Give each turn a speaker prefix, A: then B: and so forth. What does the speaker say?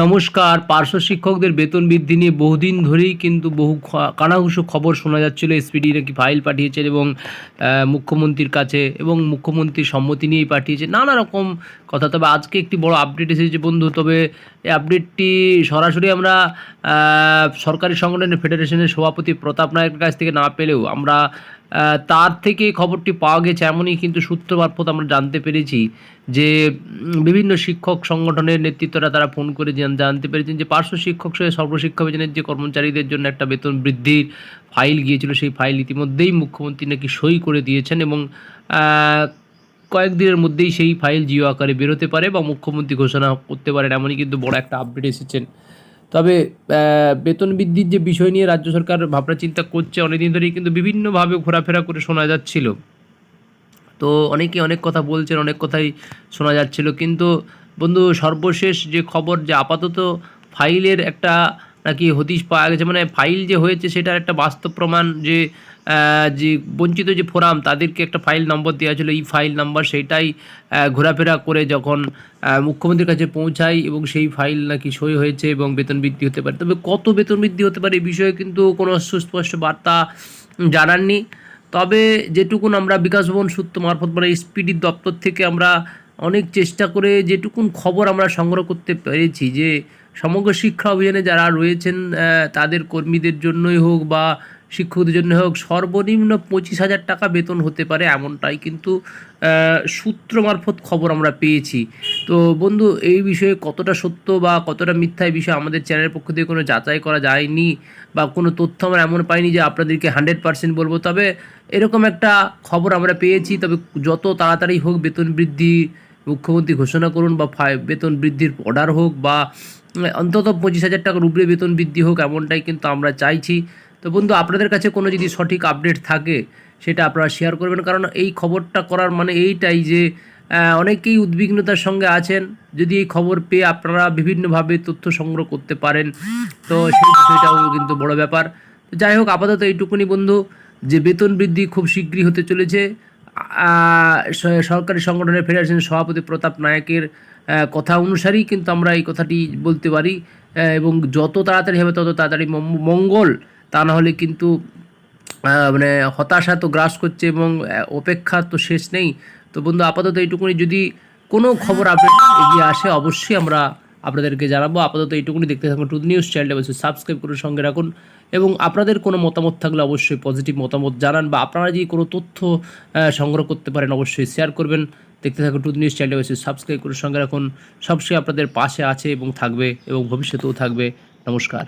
A: নমস্কার। পার্শ্ব শিক্ষকদের বেতন বৃদ্ধি নিয়ে বহুদিন ধরেই কিন্তু বহু কানাঘুষো খবর শোনা যাচ্ছিল। এসপিডি নাকি ফাইল পাঠিয়েছেন এবং মুখ্যমন্ত্রীর কাছে এবং মুখ্যমন্ত্রীর সম্মতি নিয়েই পাঠিয়েছে নানা রকম কথা। তবে আজকে একটি বড় আপডেট এসেছে বন্ধু। তবে এই আপডেটটি সরাসরি আমরা সরকারি সংগঠনের ফেডারেশনের সভাপতি প্রতাপ নায়কের কাছ থেকে না পেলেও আমরা তার থেকে খবরটি পাওয়া গেছে এমনই কিন্তু সূত্র মারফত আমরা জানতে পেরেছি যে বিভিন্ন শিক্ষক সংগঠনের নেতৃত্বরা তারা ফোন করে জানতে পেরেছেন যে পার্শ্ব শিক্ষক সহ সর্বশিক্ষা অভিযানের যে কর্মচারীদের জন্য একটা বেতন বৃদ্ধির ফাইল গিয়েছিল, সেই ফাইল ইতিমধ্যেই মুখ্যমন্ত্রী নাকি সই করে দিয়েছেন এবং কয়েকদিনের মধ্যেই সেই ফাইল জিও আকারে বেরোতে পারে বা মুখ্যমন্ত্রী ঘোষণা করতে পারেন, এমনই কিন্তু বড় একটা আপডেট এসেছেন। তবে বেতন বৃদ্ধির যে বিষয় নিয়ে রাজ্য সরকার ভাবনা চিন্তা করছে, অনেকদিন ধরেই কিন্তু বিভিন্নভাবে ঘোরাফেরা করে শোনা যাচ্ছিল। তো অনেকে অনেক কথা বলছেন, অনেক কথাই শোনা যাচ্ছিল। কিন্তু বন্ধু, সর্বশেষ যে খবর যে আপাতত ফাইলের একটা নাকি হদিশ পাওয়া গেছে? মানে ফাইল যে হয়েছে সেটার একটা বাস্তব প্রমাণ যে যে বঞ্চিত যে ফোরাম তাদেরকে একটা ফাইল নম্বর দেওয়া ছিল। এই ফাইল নাম্বার সেইটাই আহ, ঘোরাফেরা করে যখন মুখ্যমন্ত্রীর কাছে পৌঁছায় এবং সেই ফাইল নাকি সই হয়েছে এবং বেতন বৃদ্ধি হতে পারে। তবে কত বেতন বৃদ্ধি হতে পারে এই বিষয়ে কিন্তু কোনো সুস্পষ্ট বার্তা জানাননি। তবে যেটুকুন আমরা বিকাশ ভবন সূত্র মারফত মানে এসপিডির দপ্তর থেকে আমরা অনেক চেষ্টা করে যেটুকুন খবর আমরা সংগ্রহ করতে পেরেছি যে সমগ্র শিক্ষা অভিযানে যারা রয়েছেন তাদের কর্মীদের জন্যই হোক বা শিক্ষকদের জন্য হোক, সর্বনিম্ন পঁচিশ হাজার টাকা বেতন হতে পারে এমনটাই কিন্তু সূত্র মারফত খবর আমরা পেয়েছি। তো বন্ধু, এই বিষয়ে কতটা সত্য বা কতটা মিথ্যা এই বিষয়ে আমাদের চ্যানেলের পক্ষ থেকে কোনো যাচাই করা যায়নি বা কোনো তথ্য আমরা এমন পাইনি যে আপনাদেরকে হান্ড্রেড পার্সেন্ট বলব। তবে এরকম একটা খবর আমরা পেয়েছি, তবে যত তাড়াতাড়ি হোক বেতন বৃদ্ধি, মুখ্যমন্ত্রী ঘোষণা করুন বা বেতন বৃদ্ধির অর্ডার হোক বা, অন্তত পঁচিশ হাজার টাকার উপরে বেতন বৃদ্ধি হোক এমনটাই কিন্তু আমরা চাইছি। তো বন্ধু, আপনাদের কাছে কোনো যদি সঠিক আপডেট থাকে, সেটা আপনারা শেয়ার করবেন। কারণ এই খবরটা করার মানে এইটাই যে অনেকেই উদ্বিগ্নতার সঙ্গে আছেন। যদি এই খবর পেয়ে আপনারা বিভিন্নভাবে তথ্য সংগ্রহ করতে পারেন, তো সেই কিন্তু বড় ব্যাপার। যাই হোক, আপাতত এইটুকুনি বন্ধু, যে বেতন বৃদ্ধি খুব শীঘ্রই হতে চলেছে। সরকারি সংগঠনের ফেডারেশনের সভাপতি প্রতাপ নায়কের কথা অনুসারেই কিন্তু আমরা এই কথাটি বলতে পারি। এবং যত তাড়াতাড়ি হবে, তত তাড়াতাড়ি মঙ্গল তা না হলে কিন্তু মানে হতাশা তো গ্রাস করছে এবং অপেক্ষা তো শেষ নেই। তো বন্ধু, আপাতত এইটুকুনি যদি কোনো খবর আপডেট এগিয়ে আসে, অবশ্যই আমরা আপনাদেরকে জানাব। আপাতত এইটুকুনি দেখতে থাকুন টুদ নিউজ চ্যানেলটা, অবশ্যই সাবস্ক্রাইব করে সঙ্গে রাখুন। এবং আপনাদের কোনো মতামত থাকলে অবশ্যই পজিটিভ মতামত জানান বা আপনারা যদি কোনো তথ্য সংগ্রহ করতে পারেন, অবশ্যই শেয়ার করবেন। দেখতে থাকুন টুদ নিউজ চ্যানেলটা, অবশ্যই সাবস্ক্রাইব করে সঙ্গে রাখুন। সবসময় আপনাদের পাশে আছে এবং থাকবে এবং ভবিষ্যতেও থাকবে। নমস্কার।